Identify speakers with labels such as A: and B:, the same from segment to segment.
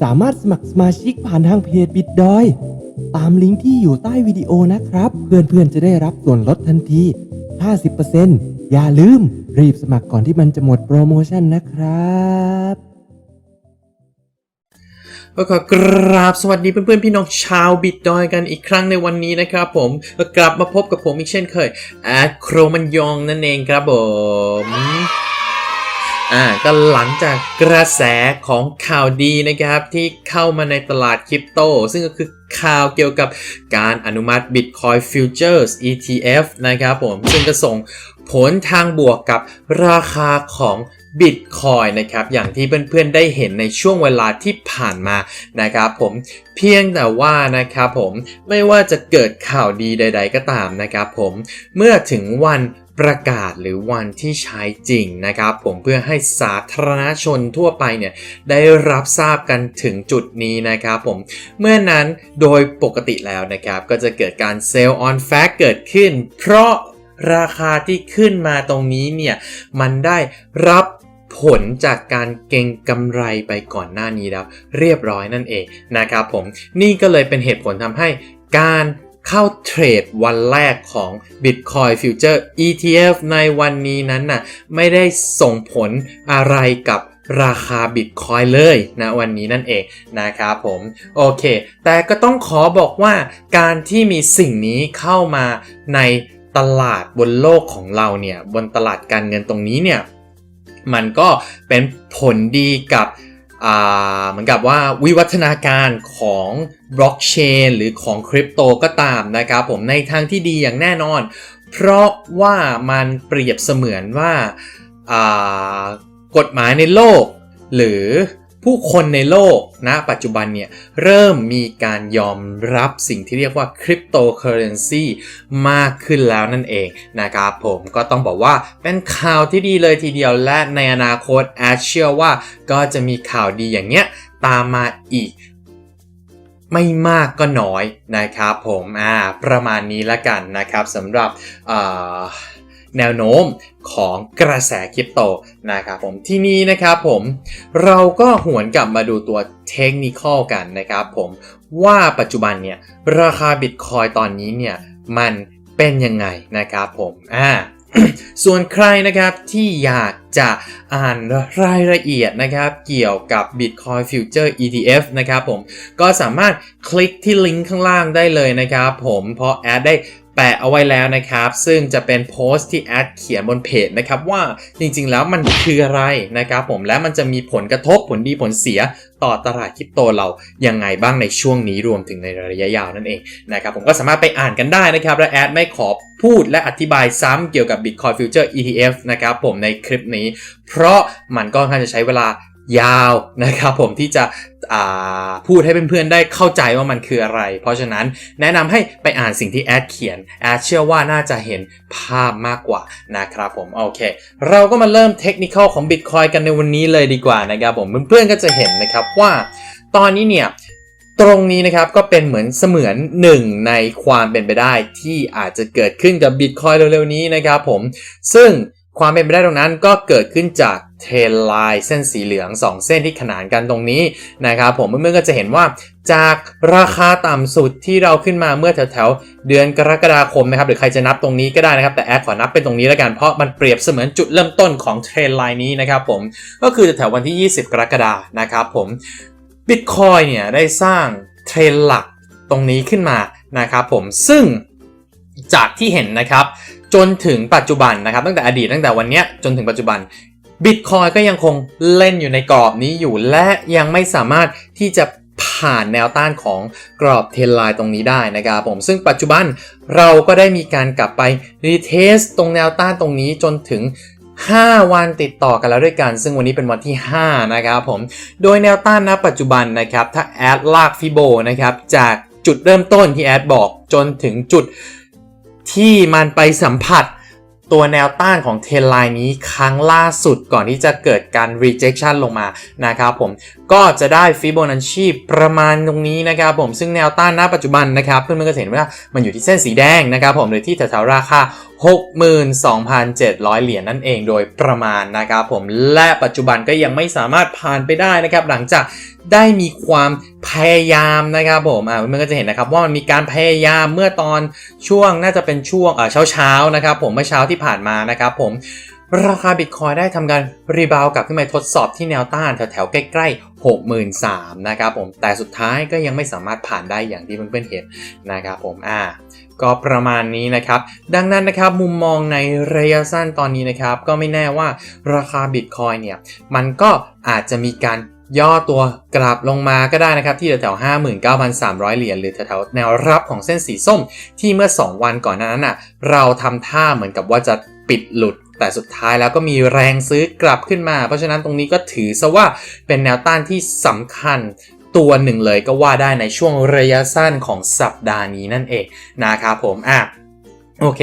A: สามารถสมัครสมาชิกผ่านทางเพจบิดดอย ตามลิงก์ที่อยู่ใต้วิดีโอนะครับ เพื่อนๆจะได้รับส่วนลดทันที 50%อย่าลืมรีบสมัครก่อนที่มันจะหมดโปรโมชั่นนะครับ
B: ก็ขอกราบสวัสดีเพื่อนๆ พี่น้องชาวบิดดอยกันอีกครั้งในวันนี้นะครับผมก็กลับมาพบกับผมอีกเช่นเคยแอดโครมันยองนั่นเองครับผม อ่าก็หลังจากกระแสของข่าวดีนะครับที่เข้ามาในตลาดคริปโต ซึ่งก็คือข่าวเกี่ยวกับการอนุมัติ Bitcoin Futures ETF นะครับผม ซึ่งจะส่งผลทางบวกกับราคาของ Bitcoin นะครับ อย่างที่เพื่อนๆได้เห็นในช่วงเวลาที่ผ่านมานะครับผมเพียงแต่ว่านะครับผมไม่ว่าจะเกิดข่าวดีใด ๆ ก็ตามนะครับผมเมื่อถึงวัน ประกาศหรือวันที่ใช้จริงนะครับ ผมเพื่อให้สาธารณชนทั่วไปเนี่ยได้รับทราบกันถึงจุดนี้นะครับผมเมื่อนั้นโดยปกติแล้วนะครับ ก็จะเกิดการเซลล์ออนแฟกเกิดขึ้น เพราะราคาที่ขึ้นมาตรงนี้เนี่ยมันได้รับผลจากการเก็งกำไรไปก่อนหน้านี้แล้ว เรียบร้อยนั่นเองนะครับผมนี่ก็เลยเป็นเหตุผลทำให้การ เข้าเทรดวันแรกของ Bitcoin Future ETF ในวันนี้นั้นน่ะไม่ได้ส่งผลอะไรกับราคา Bitcoin เลยนะวันนี้นั่นเองนะครับผม โอเค แต่ก็ต้องขอบอกว่าการที่มีสิ่งนี้เข้ามาในตลาดบนโลกของเราเนี่ย บนตลาดการเงินตรงนี้เนี่ย มันก็เป็นผลดีกับ เหมือนกับว่าวิวัฒนาการของบล็อกเชนหรือของคริปโตก็ตามนะครับผมในทางที่ดีอย่างแน่นอน เพราะว่ามันเปรียบเสมือนว่ากฎหมายในโลก หรือ ผู้คนในโลกณนะปัจจุบันเนี่ยเริ่มมีการยอมรับสิ่งที่เรียกว่าคริปโตเคอเรนซีมากขึ้นแล้วนั่นเองนะครับผมก็ต้องบอกว่าเป็นข่าวที่ดีเลยทีเดียวและในอนาคตแอดเชื่อว่าก็จะมีข่าวดีอย่างเนี้ยตามมาอีกไม่มากก็น้อยนะครับผมอ่าประมาณนี้ละกันนะครับสำหรับอ่า แนวโน้มของกระแสคริปโตนะครับผมที่นี้นะครับผมเราก็หวนกลับมาดูตัวเทคนิคกันนะครับผมว่าปัจจุบันเนี่ยราคาบิตคอยตอนนี้เนี่ยมันเป็นยังไงนะครับผมอ่าส่วนใครนะครับที่อยากจะอ่านรายละเอียดนะครับ เกี่ยวกับ Bitcoin Future ETF นะครับผมก็สามารถคลิกที่ลิงก์ข้างล่างได้เลยนะครับผมเพราะแอดได้ แปะเอาไว้แล้วนะครับ ซึ่งจะเป็นโพสต์ที่แอดเขียนบนเพจนะครับว่าจริงๆแล้วมันคืออะไรนะครับผมและมันจะมีผลกระทบผลดีผลเสียต่อตลาดคริปโตเรายังไงบ้างในช่วงนี้รวมถึงในระยะยาวนั่นเองนะครับผมก็สามารถไปอ่านกันได้นะครับและแอดไม่ขอพูดและอธิบายซ้ำเกี่ยวกับ Bitcoin Future ETF นะครับผมในคลิปนี้ เพราะมันก็ค่อนข้างจะใช้เวลา ยาวนะครับผมที่จะพูดให้เพื่อนๆได้เข้าใจว่ามันคืออะไร เพราะฉะนั้นแนะนำให้ไปอ่านสิ่งที่แอดเขียนแอดเชื่อว่าน่าจะเห็นภาพมากกว่านะครับผมโอเค เราก็มาเริ่มเทคนิคของ Bitcoin กันในวันนี้เลยดีกว่านะครับผมเพื่อนๆก็จะเห็นนะครับว่า ตอนนี้เนี่ยตรงนี้นะครับก็เป็นเหมือนเสมือนหนึ่งในความเป็นไปได้ที่อาจจะเกิดขึ้นกับ Bitcoin เร็วๆนี้นะครับผมซึ่ง ความเป็นไปได้ตรงนั้นก็เกิดขึ้นจากเทรนไลน์เส้นสีเหลือง 2 เส้นที่ขนานกันตรงนี้นะครับผมเพื่อนๆก็จะเห็นว่าจากราคาต่ำสุดที่เราขึ้นมาเมื่อแถวๆเดือนกรกฎาคมนะครับหรือใครจะนับตรงนี้ก็ได้นะครับ แต่แอดขอนับเป็นตรงนี้แล้วกันเพราะมันเปรียบเสมือนจุดเริ่มต้นของเทรนไลน์นี้นะครับผมก็คือแถววันที่ 20 กรกฎานะครับผม Bitcoin เนี่ยได้สร้างเทรนหลักตรงนี้ขึ้นมานะครับผมซึ่งจากที่เห็นนะครับ จนถึงปัจจุบันนะครับ ตั้งแต่อดีตตั้งแต่วันนี้จนถึงปัจจุบัน Bitcoin ก็ยังคงเล่นอยู่ในกรอบนี้อยู่และยังไม่สามารถที่จะผ่านแนวต้านของกรอบเทรนไลน์ตรงนี้ได้นะครับผมซึ่งปัจจุบันเราก็ได้มีการกลับไปรีเทสตรงแนวต้านตรงนี้จนถึง 5 วันติดต่อกันแล้วด้วยกัน ซึ่งวันนี้เป็นวันที่ 5 นะครับผมโดยแนวต้านณปัจจุบันนะครับถ้าแอดลากฟิโบนะครับจากจุดเริ่มต้นที่แอดบอกจนถึงจุด ที่มันไปสัมผัสตัวแนวต้านของเทนไลน์นี้ครั้งล่าสุดก่อนที่จะเกิดการ rejection ลงมานะครับผมก็จะได้ฟิโบนัชชีประมาณตรงนี้นะครับผมซึ่งแนวต้านณปัจจุบันนะครับเพื่อนๆก็จะเห็นว่ามันอยู่ที่เส้นสีแดงนะครับผมหรือที่แถวๆราคา 62,700 เหรียญนั่นเองโดยประมาณนะครับผมและปัจจุบันก็ยังไม่สามารถผ่านไปได้นะครับหลังจากได้มีความพยายามนะครับผมอ่าเพื่อนๆก็จะเห็นนะครับว่ามันมีการพยายามเมื่อตอนช่วงน่าจะเป็นช่วงเอ่อเช้านะครับผมเมื่อเช้าที่ผ่านมานะครับผม ราคาบิตคอยได้ทำการรีบาวกลับขึ้นมาทดสอบที่แนวต้านแถวๆใกล้ๆ 63,000นะครับผมแต่สุดท้ายก็ยังไม่สามารถผ่านได้อย่างที่เพื่อนๆเห็นนะครับผมอ่าก็ประมาณนี้นะครับ ดังนั้นนะครับมุมมองในระยะสั้นตอนนี้นะครับ ก็ไม่แน่ว่าราคาบิตคอยเนี่ยมันก็อาจจะมีการย่อตัวกลับลงมาก็ได้นะครับ ที่แถวๆ59,300 เหรียญหรือแถวๆแนวรับของเส้นสีส้มที่เมื่อ 2 วันก่อนนานั้นน่ะเราทำท่าเหมือนกับว่าจะปิดหลุด แต่สุดท้ายแล้วก็มีแรงซื้อกลับขึ้นมา เพราะฉะนั้นตรงนี้ก็ถือซะว่าเป็นแนวต้านที่สำคัญตัวหนึ่งเลยก็ว่าได้ในช่วงระยะสั้นของสัปดาห์นี้นั่นเองนะครับผมอะโอเค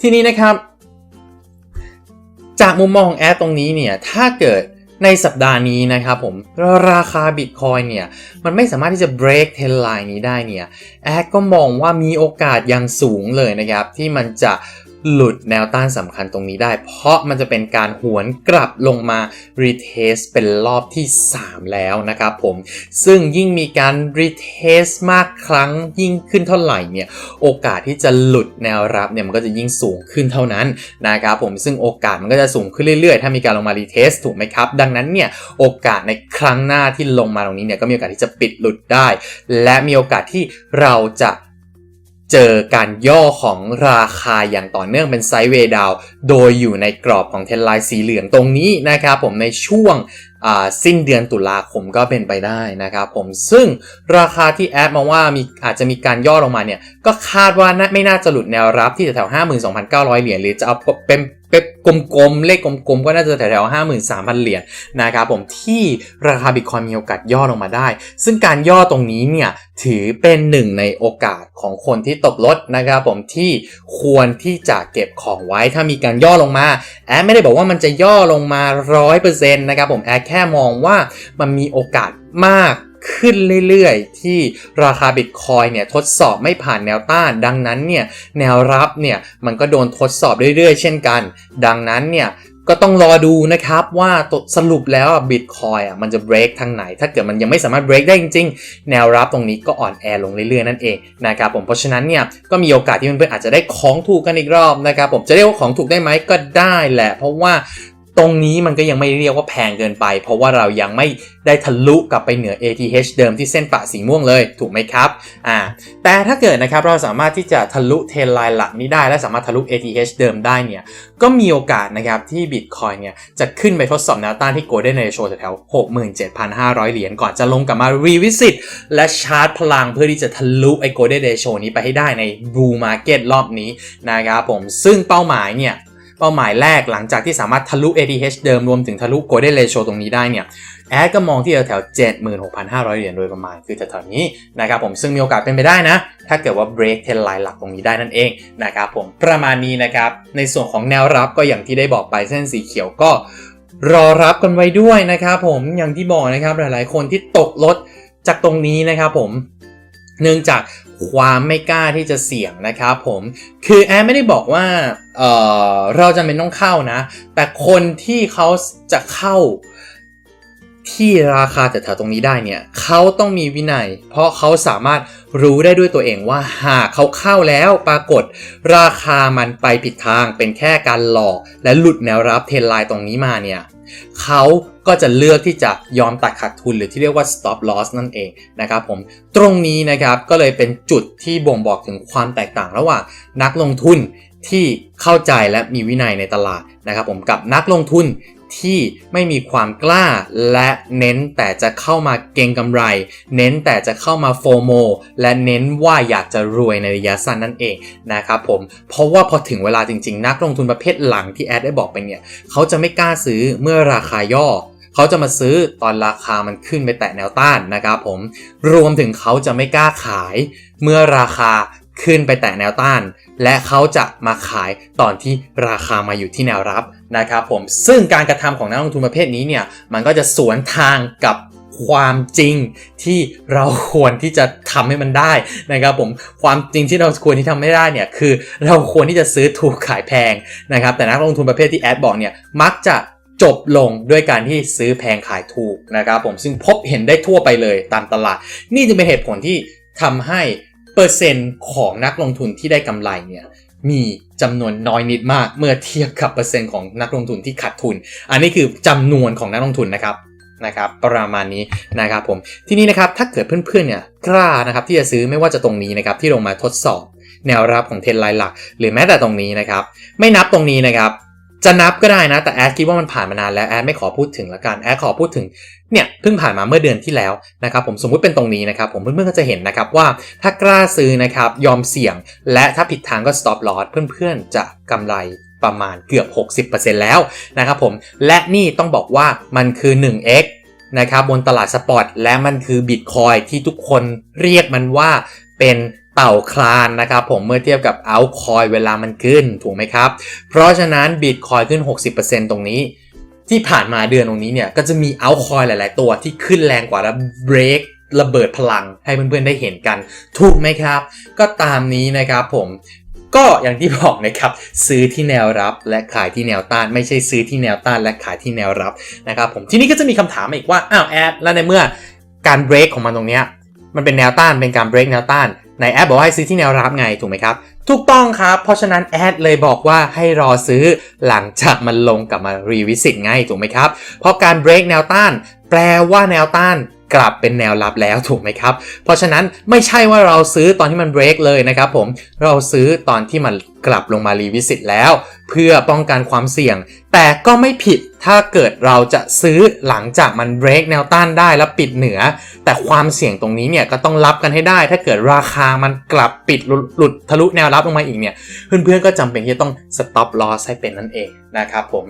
B: ทีนี้นะครับ จากมุมมองของแอดตรงนี้เนี่ยถ้าเกิดในสัปดาห์นี้นะครับผมราคาบิตคอยเนี่ยมันไม่สามารถที่จะ break trend line นี้ได้เนี่ยแอดก็มองว่ามีโอกาสอย่างสูงเลยนะครับ ที่มันจะ หลุดแนวต้านสำคัญตรงนี้ได้ เพราะมันจะเป็นการหวนกลับลงมา retest เป็นรอบที่ 3 แล้วนะครับผม ซึ่งยิ่งมีการ retest มากครั้งยิ่งขึ้นเท่าไหร่เนี่ย โอกาสที่จะหลุดแนวรับเนี่ยมันก็จะยิ่งสูงขึ้นเท่านั้นนะครับผม ซึ่งโอกาสมันก็จะสูงขึ้นเรื่อยๆ ถ้ามีการลงมา retest ถูกไหมครับ ดังนั้นเนี่ยโอกาสในครั้งหน้าที่ลงมาตรงนี้เนี่ยก็มีโอกาสที่จะปิดหลุดได้ และมีโอกาสที่เราจะ เจอการย่อของราคาอย่างต่อเนื่องเป็นไซด์เวดาว โดยอยู่ในกรอบของเทนไลน์สีเหลืองตรงนี้นะครับผมในช่วง สิ้นเดือนตุลาคมก็เป็นไปได้นะครับผมซึ่งราคาที่แอดมองว่ามีอาจจะมีการย่อลงมาเนี่ย ก็คาดว่าไม่น่าจะหลุดแนวรับที่แถวๆ52,900 เหรียญหรือจะเอาเป็นเป็นกลมๆ เลขกลมๆ ก็น่าจะแถวๆ53,000เหรียญนะครับผมที่ราคาบิตคอยมีโอกาสย่อลงมาได้ ซึ่งการย่อตรงนี้เนี่ย ถือเป็นหนึ่งในโอกาสของคนที่ตกลดนะครับผมที่ควรที่จะเก็บของไว้ถ้ามีการย่อลงมา แอดไม่ได้บอกว่ามันจะย่อลงมา100%นะครับผมแอดแค่มองว่ามันมีโอกาสมากขึ้นเรื่อยๆ ที่ราคาบิตคอยเนี่ยทดสอบไม่ผ่านแนวต้าน ดังนั้นเนี่ยแนวรับเนี่ยมันก็โดนทดสอบเรื่อยๆ เช่นกัน ดังนั้นเนี่ยก็ต้องรอดูนะครับว่าตสรุปแล้วบิตคอยอะมันจะ break ทางไหน ถ้าเกิดมันยังไม่สามารถ break ได้จริงๆ แนวรับตรงนี้ก็อ่อนแอลงเรื่อยๆ นั่นเองนะครับผมเพราะฉะนั้นเนี่ยก็มีโอกาสที่เพื่อนๆอาจจะได้ของถูกกันอีกรอบนะครับผมจะเรียกว่าของถูกได้ไหมก็ได้แหละ เพราะว่า ตรงนี้มันก็ยังไม่เรียกว่าแพงเกินไป เพราะว่าเรายังไม่ได้ทะลุกลับไปเหนือ ATH เดิมที่เส้นปะสีม่วงเลยถูกไหมครับอ่าแต่ถ้าเกิดนะครับเราสามารถที่จะทะลุเทรนไลน์หลักนี้ได้ และสามารถทะลุ ATH เดิมได้เนี่ยก็มีโอกาสนะครับที่ Bitcoin เนี่ยจะขึ้นไปทดสอบแนวต้านที่ Golden Ratio แถวๆ67,500 เหรียญก่อนจะลงกลับมา revisit และชาร์จพลังเพื่อที่จะทะลุไอ้ Golden Ratio นี้ไปให้ได้ใน Bull Market รอบนี้นะครับผมซึ่งเป้าหมายเนี่ย เป้าหมายแรกหลังจากที่สามารถทะลุ ATH เดิมรวมถึงทะลุ Golden Ratio ตรงนี้ได้เนี่ยแอดก็มองที่แถวๆ76,500 เหรียญโดยประมาณคือแถวๆนี้นะครับผมซึ่งมีโอกาสเป็นไปได้นะ ถ้าเกิดว่า break trend line หลักตรงนี้ได้นั่นเองนะครับผมประมาณนี้นะครับ ในส่วนของแนวรับก็อย่างที่ได้บอกไปเส้นสีเขียวก็รอรับกันไว้ด้วยนะครับผมอย่างที่บอกนะครับหลายๆ คนที่ตกรถจากตรงนี้นะครับผมเนื่องจาก ความไม่กล้าที่จะเสี่ยงนะครับผมคือแอดไม่ได้บอกว่าเออเราจะเป็นต้องเข้านะ แต่คนที่เขาจะเข้าที่ราคาแถวๆตรงนี้ได้เนี่ยเขาต้องมีวินัย เพราะเขาสามารถรู้ได้ด้วยตัวเองว่าหากเขาเข้าแล้วปรากฏ ราคามันไปผิดทางเป็นแค่การหลอก และหลุดแนวรับเทรนไลน์ตรงนี้มาเนี่ย เขาก็จะเลือกที่จะยอมตัดขาดทุนหรือที่เรียกว่า stop loss นั่นเองนะครับผมตรงนี้นะครับก็เลยเป็นจุดที่บ่งบอกถึงความแตกต่างระหว่างนักลงทุนที่เข้าใจและมีวินัยในตลาดนะครับผมกับนักลงทุน ที่ไม่มีความกล้า และเน้นแต่จะเข้ามาเก็งกำไร เน้นแต่จะเข้ามาโฟโมและเน้นว่าอยากจะรวยในระยะสั้นนั่นเองนะครับผมเพราะว่าพอถึงเวลาจริงๆ นักลงทุนประเภทหลังที่แอดได้บอกไปเนี่ยเขาจะไม่กล้าซื้อเมื่อราคาย่อเขาจะมาซื้อตอนราคามันขึ้นไปแตะแนวต้านนะครับผม รวมถึงเขาจะไม่กล้าขาย เมื่อราคา ขึ้นไปแตะแนวต้าน และเขาจะมาขายตอนที่ราคามาอยู่ที่แนวรับนะครับผมซึ่งการกระทำของนักลงทุนประเภทนี้เนี่ยมันก็จะสวนทางกับความจริงที่เราควรที่จะทำให้มันได้นะครับผมความจริงที่เราควรที่ทำไม่ได้เนี่ยคือเราควรที่จะซื้อถูกขายแพงนะครับแต่นักลงทุนประเภทที่แอดบอกเนี่ยมักจะจบลงด้วยการที่ซื้อแพงขายถูกนะครับผมซึ่งพบเห็นได้ทั่วไปเลยตามตลาด นี่จึงเป็นเหตุผลที่ทำให้ เปอร์เซ็นต์ของนักลงทุนที่ได้กำไรเนี่ยมีจำนวนน้อยนิดมากเมื่อเทียบกับเปอร์เซ็นต์ของนักลงทุนที่ขาดทุน อันนี้คือจำนวนของนักลงทุนนะครับนะครับประมาณนี้นะครับผมทีนี้นะครับถ้าเกิดเพื่อนๆเนี่ยกล้านะครับที่จะซื้อไม่ว่าจะตรงนี้นะครับที่ลงมาทดสอบ แนวรับของเทรนไลน์หลัก หรือแม้แต่ตรงนี้นะครับ ไม่นับตรงนี้นะครับ จะนับก็ได้นะ แต่แอดคิดว่ามันผ่านมานานแล้วแอดไม่ขอพูดถึงละกันแอดขอพูดถึงเนี่ยเพิ่งผ่านมาเมื่อเดือนที่แล้วนะครับผมสมมุติเป็นตรงนี้นะครับผมเพื่อนๆก็จะเห็นนะครับว่าถ้ากล้าซื้อนะครับยอมเสี่ยง และถ้าผิดทางก็ stop loss เพื่อนๆจะกำไรประมาณเกือบ 60%แล้วนะครับผมและนี่ต้องบอกว่ามันคือ 1x นะครับบนตลาดสปอตและมันคือบิตคอยที่ทุกคนเรียกมันว่าเป็น เต่าคลานนะครับผมเมื่อเทียบกับเอาคอยเวลามันขึ้นถูกไหมครับ เพราะฉะนั้นบิตคอยขึ้น 60%ตรงนี้ ที่ผ่านมาเดือนตรงนี้เนี่ย ก็จะมีเอาคอยหลาย ๆ ตัวที่ขึ้นแรงกว่าแล้วเบรกระเบิดพลังให้เพื่อน ๆ ได้เห็นกัน ถูกไหมครับ ก็ตามนี้นะครับผมก็อย่างที่บอกนะครับ ซื้อที่แนวรับและขายที่แนวต้าน ไม่ใช่ซื้อที่แนวต้านและขายที่แนวรับนะครับผมทีนี้ก็จะมีคำถามอีกว่าอ้าวแอดแล้วในเมื่อการเบรกของมันตรงเนี้ยมันเป็นแนวต้านเป็นการเบรกแนวต้าน ในแอปบอกว่าให้ซื้อที่แนวรับไงถูกไหมครับ ถูกต้องครับ เพราะฉะนั้นแอดเลยบอกว่าให้รอซื้อหลังจากมันลงกลับมารีวิสิตไงถูกไหมครับ เพราะการเบรกแนวต้าน แปลว่าแนวต้าน กลับเป็นแนวรับแล้วถูกไหมครับ เพราะฉะนั้นไม่ใช่ว่าเราซื้อตอนที่มันเบรกเลยนะครับผมเราซื้อตอนที่มันกลับลงมารีวิสิตแล้ว เพื่อป้องกันความเสี่ยง แต่ก็ไม่ผิดถ้าเกิดเราจะซื้อหลังจากมันเบรกแนวต้านได้แล้วปิดเหนือ แต่ความเสี่ยงตรงนี้เนี่ยก็ต้องรับกันให้ได้ ถ้าเกิดราคามันกลับปิดหลุดทะลุแนวรับลงมาอีกเนี่ยเพื่อนๆก็จำเป็นที่จะต้อง stop loss ให้เป็นนั่นเองนะครับผม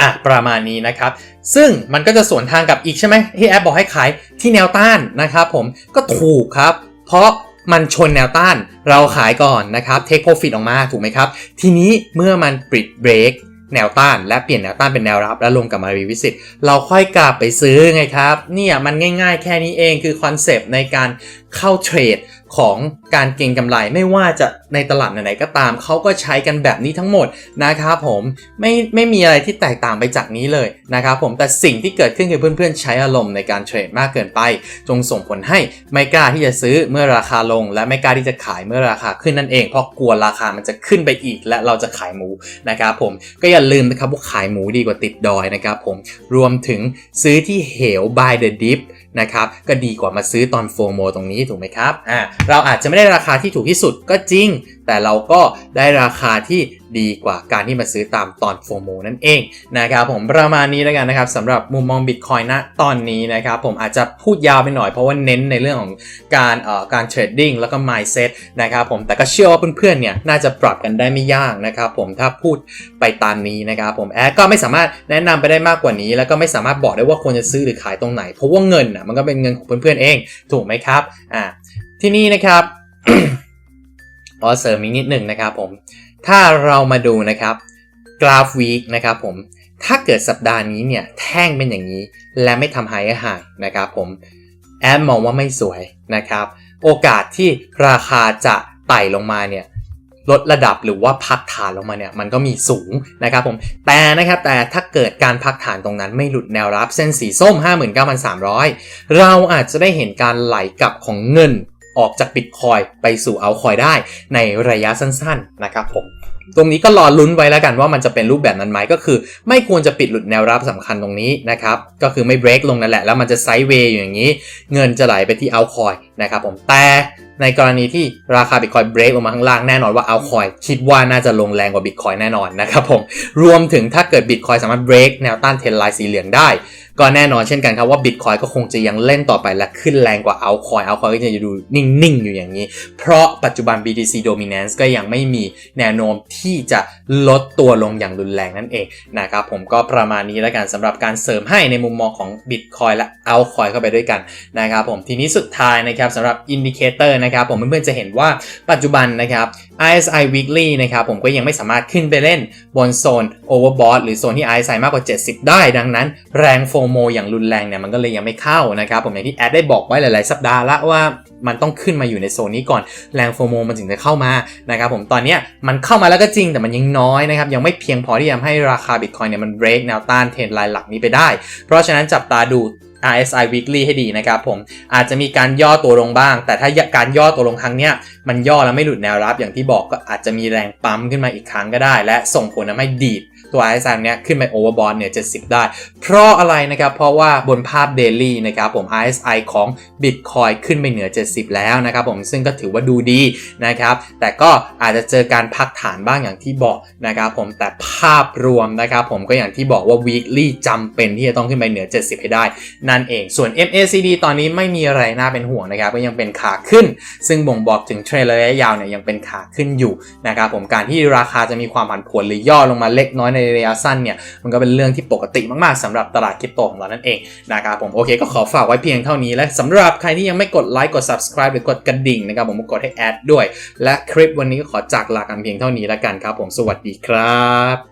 B: อะประมาณนี้นะครับ ซึ่งมันก็จะสวนทางกับอีกใช่ไหมที่แอปบอกให้ขายที่แนวต้านนะครับผมก็ถูกครับ เพราะมันชนแนวต้านเราขายก่อนนะครับเทคโปรฟิตออกมาถูกไหมครับ ทีนี้เมื่อมันปิดเบรก แนวต้านและเปลี่ยนแนวต้านเป็นแนวรับ แล้วลงกลับมารีวิสิตเราค่อยกลับไปซื้อไงครับ เนี่ยมันง่ายๆ แค่นี้เองคือคอนเซปต์ในการเข้าเทรดของการเก็งกำไรไม่ว่าจะในตลาดไหนๆก็ตามเขาก็ใช้กันแบบนี้ทั้งหมดนะครับผมไม่ไม่มีอะไรที่แตกต่างไปจากนี้เลยนะครับผมแต่สิ่งที่เกิดขึ้นคือเพื่อนๆ ใช้อารมณ์ในการเทรดมากเกินไป จงส่งผลให้ไม่กล้าที่จะซื้อเมื่อราคาลง และไม่กล้าที่จะขายเมื่อราคาขึ้นนั่นเองเพราะกลัวราคามันจะขึ้นไปอีก และเราจะขายหมูนะครับผมก็อย่าลืมนะครับว่าขายหมูดีกว่าติดดอยนะครับผมรวมถึงซื้อที่เหว by the dip นะครับก็ดีกว่ามาซื้อตอนโฟโมตรงนี้ถูกไหมครับอ่าเราอาจจะไม่ได้ราคาที่ถูกที่สุดก็จริง แต่เราก็ได้ราคาที่ดีกว่าการที่มาซื้อตามตอนโฟโมนั่นเองนะครับผมประมาณนี้แล้วกันนะครับสำหรับมุมมองบิตคอยณตอนนี้นะครับผมอาจจะพูดยาวไปหน่อยเพราะว่าเน้นในเรื่องของการเอ่อการเทรดดิ้งแล้วก็ mindset นะครับผมแต่ก็เชื่อว่าเพื่อนๆเนี่ยน่าจะปรับกันได้ไม่ยากนะครับผมถ้าพูดไปตามนี้นะครับผมแอดก็ไม่สามารถแนะนำไปได้มากกว่านี้ แล้วก็ไม่สามารถบอกได้ว่าควรจะซื้อหรือขายตรงไหน เพราะว่าเงินอะมันก็เป็นเงินของเพื่อนๆเอง ถูกไหมครับอ่าที่นี่นะครับขอเสริมอีกนิดหนึ่งนะครับผม ถ้าเรามาดูนะครับกราฟวีคนะครับผม ถ้าเกิดสัปดาห์นี้เนี่ยแท่งเป็นอย่างนี้และไม่ทำไฮหายนะครับผมแอดมองว่าไม่สวยนะครับ โอกาสที่ราคาจะไต่ลงมาเนี่ย ลดระดับหรือว่าพักฐานลงมาเนี่ยมันก็มีสูงนะครับผมแต่นะครับแต่ถ้าเกิดการพักฐานตรงนั้นไม่หลุดแนวรับเส้นสีส้ม 59,300 เราอาจจะได้เห็นการไหลกลับของเงินออกจากบิตคอยไปสู่เอาคอยได้ในระยะสั้นๆนะครับผมตรงนี้ก็รอลุ้นไว้แล้วกันว่ามันจะเป็นรูปแบบนั้นไหมก็คือ ไม่ควรจะปิดหลุดแนวรับสำคัญตรงนี้นะครับ ก็คือไม่เบรกลงนั่นแหละแล้วมันจะไซด์เวย์อยู่อย่างนี้ เงินจะไหลไปที่เอาคอยนะครับผมแต่ ในกรณีที่ราคาบิตคอยเบรกลงมาข้างล่างแน่นอนว่าเอาคอยคิดว่าน่าจะลงแรงกว่าบิตคอยแน่นอนนะครับผม รวมถึงถ้าเกิดบิตคอยสามารถเบรกแนวต้านเทรนไลน์สีเหลืองได้ก็แน่นอนเช่นกันครับว่าบิตคอยก็คงจะยังเล่นต่อไปและขึ้นแรงกว่าเอาคอยเอาคอยก็จะดูนิ่งๆ อยู่อย่างนี้ เพราะปัจจุบัน BTC dominance ก็ยังไม่มีแนวโน้มที่จะลดตัวลงอย่างรุนแรงนั่นเองนะครับผมก็ประมาณนี้แล้วกันสำหรับการเสริมให้ในมุมมองของ Bitcoin และ Altcoin เข้าไปด้วยกันนะครับผมทีนี้สุดท้ายนะครับสำหรับ Indicator นะครับผมเพื่อนๆจะเห็นว่าปัจจุบันนะครับ RSI Weekly นะครับผมก็ยังไม่สามารถขึ้นไปเล่นบนโซน Overbought หรือโซนที่ RSI มากกว่า 70 ได้ ดังนั้นแรงโฟโมอย่างรุนแรงเนี่ยมันก็เลยยังไม่เข้านะครับผมอย่างที่แอดได้บอกไว้หลาย ๆ สัปดาห์ละว่ามันต้องขึ้นมาอยู่ในโซนนี้ก่อนแรงโฟโมมันถึงจะเข้ามานะครับผมตอนนี้มันเข้ามาแล้วก็จริงแต่มันยังน้อยนะครับยังไม่เพียงพอที่จะทำให้ราคา Bitcoin เนี่ยมัน break แนวต้านเทรนไลน์หลักนี้ไปได้ เพราะฉะนั้นจับตาดู RSI Weekly ให้ดีนะครับผมอาจจะมีการย่อตัวลงบ้าง แต่ถ้าการย่อตัวลงครั้งเนี้ยมันย่อแล้วไม่หลุดแนวรับอย่างที่บอกก็อาจจะมีแรงปั๊มขึ้นมาอีกครั้งก็ได้ และส่งผลทำให้ดีด ตัว RSI เนี้ยขึ้นไป overbought เนี่ย 70 ได้ เพราะอะไรนะครับ เพราะว่าบนภาพ daily นะครับผม RSI ของ Bitcoin ขึ้นไปเหนือ 70 แล้วนะครับผมซึ่งก็ถือว่าดูดีนะครับ แต่ก็อาจจะเจอการพักฐานบ้างอย่างที่บอกนะครับผมแต่ภาพรวมนะครับผมก็อย่างที่บอกว่า weekly จำเป็นที่จะต้องขึ้นไปเหนือ 70 ให้ได้ นั่นเองส่วน MACD ตอนนี้ไม่มีอะไรน่าเป็นห่วงนะครับก็ยังเป็นขาขึ้น ซึ่งบ่งบอกถึงเทรนด์ระยะยาวเนี่ยยังเป็นขาขึ้นอยู่นะครับผมการที่ราคาจะมีความผันผวนหรือย่อลงมาเล็กน้อยในระยะสั้นเนี่ยมันก็เป็นเรื่องที่ปกติมากๆสำหรับตลาดคริปโตของเรานั่นเองนะครับผมโอเคก็ขอฝากไว้เพียงเท่านี้และสำหรับใครที่ยังไม่กดไลค์กด subscribe หรือกดกระดิ่งนะครับผมกดให้แอดด้วย และคลิปวันนี้ก็ขอจากลากันเพียงเท่านี้แล้วกันครับผมสวัสดีครับ